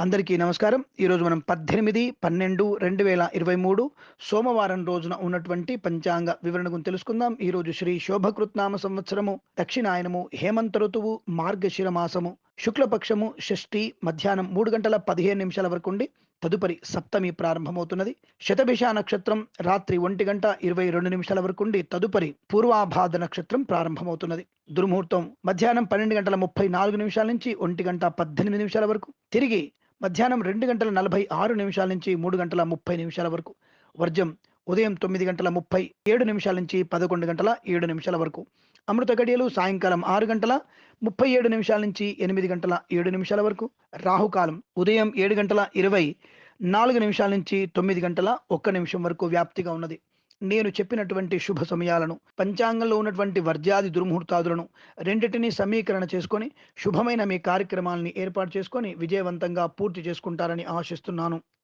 అందరికీ నమస్కారం. ఈరోజు మనం పద్దెనిమిది పన్నెండు రెండు వేల ఇరవై మూడు సోమవారం రోజున ఉన్నటువంటి పంచాంగ వివరణ గురించి తెలుసుకుందాం. ఈ రోజు శ్రీ శోభకృత్నామ సంవత్సరము దక్షిణాయనము హేమంత ఋతువు మార్గశిర మాసము. శుక్లపక్షము షష్ఠి మధ్యాహ్నం మూడు గంటల పదిహేను నిమిషాల వరకు ఉండి తదుపరి సప్తమి ప్రారంభమవుతున్నది. శతభిష నక్షత్రం రాత్రి ఒంటి గంట ఇరవై రెండు నిమిషాల వరకు ఉండి తదుపరి పూర్వాభాద నక్షత్రం ప్రారంభమవుతున్నది. దుర్ముహూర్తం మధ్యాహ్నం పన్నెండు గంటల ముప్పై నాలుగు నిమిషాల నుంచి ఒంటి గంట పద్దెనిమిది నిమిషాల వరకు తిరిగి మధ్యాహ్నం రెండు గంటల నలభై ఆరు నిమిషాల నుంచి మూడు గంటల ముప్పై నిమిషాల వరకు. వర్జం ఉదయం తొమ్మిది గంటల ముప్పై ఏడు నిమిషాల నుంచి పదకొండు గంటల ఏడు నిమిషాల వరకు. అమృత గడియలు సాయంకాలం ఆరు గంటల ముప్పై ఏడు నిమిషాల నుంచి ఎనిమిది గంటల ఏడు నిమిషాల వరకు. రాహుకాలం ఉదయం ఏడు గంటల ఇరవై నాలుగు నిమిషాల నుంచి తొమ్మిది గంటల ఒక్క నిమిషం వరకు వ్యాప్తిగా ఉన్నది. నేను చెప్పినటువంటి శుభ సమయాలను పంచాంగంలో ఉన్నటువంటి వర్జాది దుర్ముహూర్తాదులను రెండింటినీ సమీకరణ చేసుకొని శుభమైన మీ కార్యక్రమాలని ఏర్పాటు చేసుకొని విజయవంతంగా పూర్తి చేసుకుంటారని ఆశిస్తున్నాను.